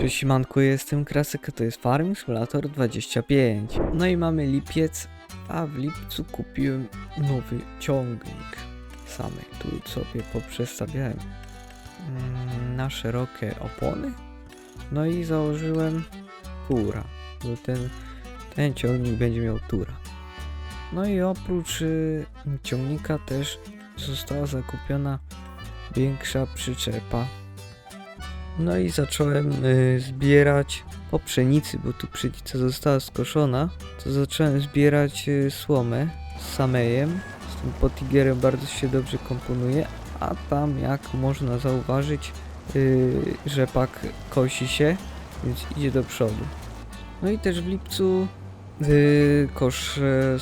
Cześć siemanku, jestem Krasyk, to jest Farming Simulator 25. No i mamy lipiec, a w lipcu kupiłem nowy ciągnik. Samy tu sobie poprzestawiałem mm, na szerokie opony. No i założyłem tura, bo ten, ten ciągnik będzie miał tura. No i oprócz y, ciągnika też została zakupiona większa przyczepa no i zacząłem y, zbierać po pszenicy, bo tu pszenica została skoszona, to zacząłem zbierać y, słomę z samejem. Z tym potigerem bardzo się dobrze komponuje, a tam jak można zauważyć, y, rzepak kosi się, więc idzie do przodu. No i też w lipcu y, koszę,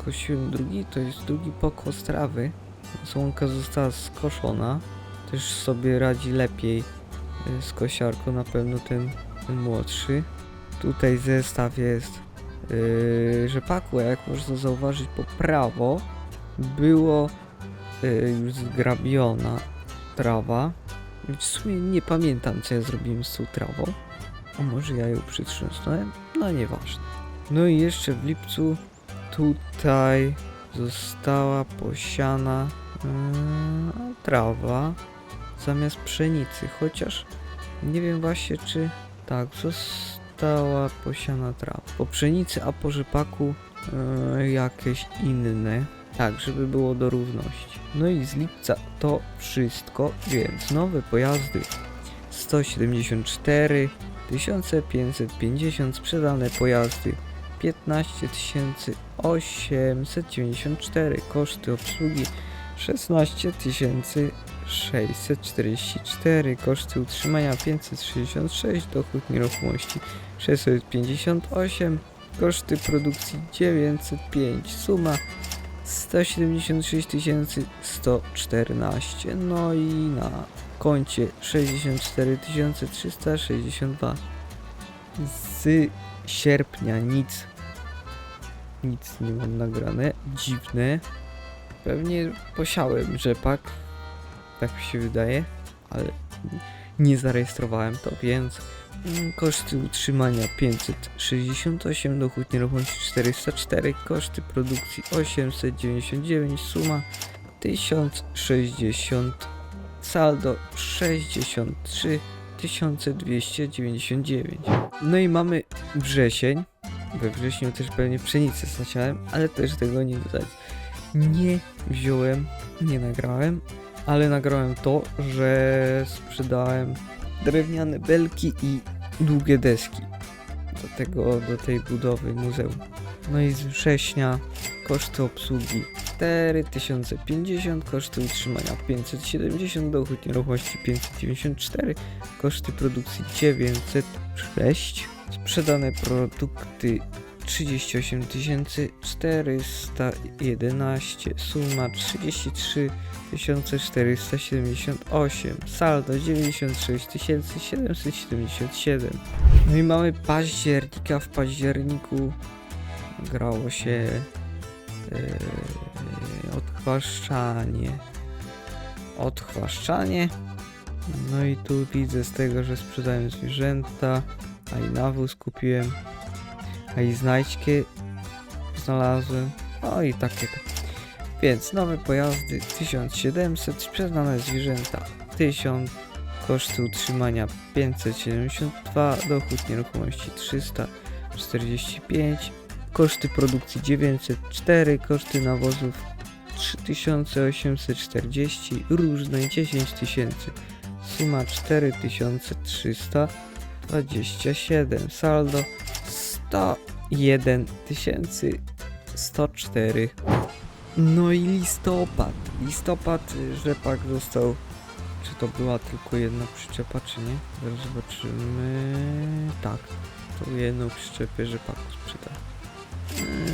skosiłem drugi, to jest drugi pokos trawy. Słonka została skoszona, też sobie radzi lepiej y, z kosiarką, na pewno ten, młodszy. Tutaj zestaw jest yy, rzepaku, jak można zauważyć po prawo było yy, już zgrabiona trawa. W sumie nie pamiętam co ja zrobiłem z tą trawą. A może ja ją przytrząsnąłem? No nieważne. No i jeszcze w lipcu tutaj została posiana yy, trawa zamiast pszenicy, chociaż nie wiem właśnie czy tak, została posiana trawa. Po pszenicy, a po rzepaku e, jakieś inne. Tak, żeby było do równości. No i z lipca to wszystko, więc nowe pojazdy 174 1550 sprzedane pojazdy 15 894 koszty obsługi 16 644 koszty utrzymania 566 dochód nieruchomości 658 koszty produkcji 905 suma 176 114 no i na koncie 64 362 z sierpnia nic nic nie mam nagrane. Dziwne. Pewnie posiałem rzepak tak mi się wydaje, ale nie zarejestrowałem to, więc mm, koszty utrzymania 568, dochód nieruchomości 404, koszty produkcji 899, suma 1060, saldo 63 1299. No i mamy wrzesień. We wrześniu też pewnie pszenicę zasiałem, ale też tego nie dodać. Nie wziąłem, nie nagrałem, ale nagrałem to, że sprzedałem drewniane belki i długie deski do tego, do tej budowy muzeum. No i z września koszty obsługi 4050, koszty utrzymania 570, dochód nieruchomości 594, koszty produkcji 906, sprzedane produkty 38 411, suma 33 1478, saldo 96 777. No i mamy października, w październiku grało się yy, odchwaszczanie. Odchwaszczanie. No i tu widzę z tego, że sprzedałem zwierzęta, a i nawóz kupiłem, a i znajdźki znalazłem. No i takie to. Więc nowe pojazdy 1700, sprzedane zwierzęta 1000, koszty utrzymania 572, dochód nieruchomości 345, koszty produkcji 904, koszty nawozów 3840, różne 10 tysięcy, suma 4327, saldo 101 104. No i listopad. Listopad, y, rzepak został. Czy to była tylko jedna przyczepa, czy nie? Zaraz zobaczymy. Tak, to jedną przyczepę rzepaku sprzedał.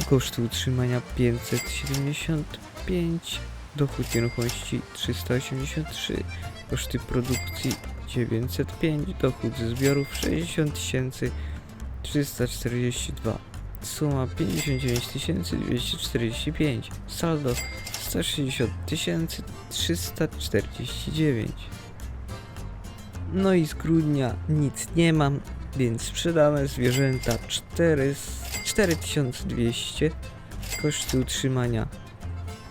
Y, Koszty utrzymania 575, dochód nieruchomości 383, koszty produkcji 905, dochód ze zbiorów 60 342. Suma 59 245. Saldo 160 349. No i z grudnia nic nie mam, więc sprzedane zwierzęta 4, 4200, koszty utrzymania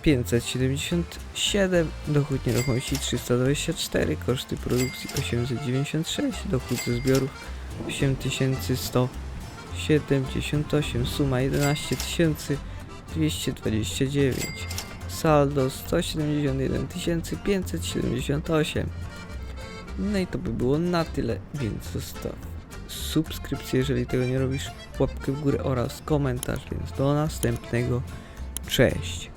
577, dochód nieruchomości 324, koszty produkcji 896, dochód ze zbiorów 8178, suma 11 229, saldo 171 578. No i to by było na tyle, więc zostaw subskrypcję, jeżeli tego nie robisz, łapkę w górę oraz komentarz, więc do następnego. Cześć!